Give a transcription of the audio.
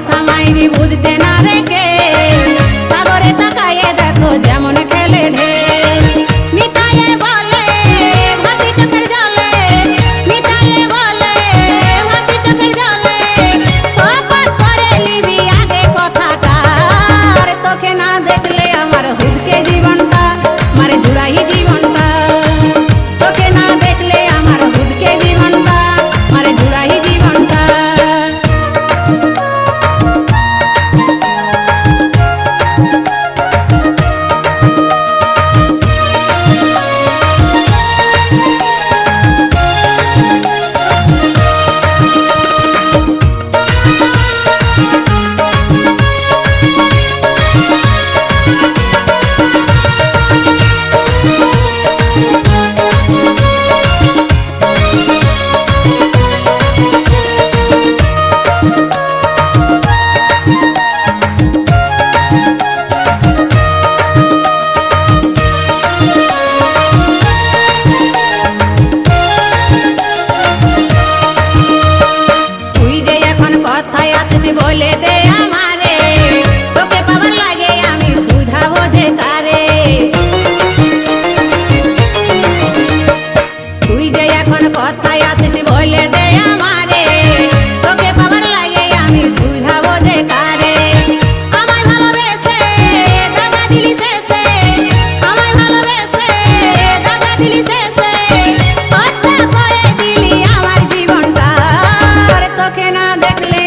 কথা মাইরি বুঝতে না রেখে। সাগরে তাকায়ে দেখো যেমন খেলে ঢে মিতায়ে বলে, ভাসি চোখের জলে। মিতায়ে বলে, ভাসি চোখের জলে। সপাত করে লিবি বলে দে আমারে, তোকে পাওয়ার লাগে আমি সুঝাবো যে কারে। তুই যে এখন কথায় আছিস inglés.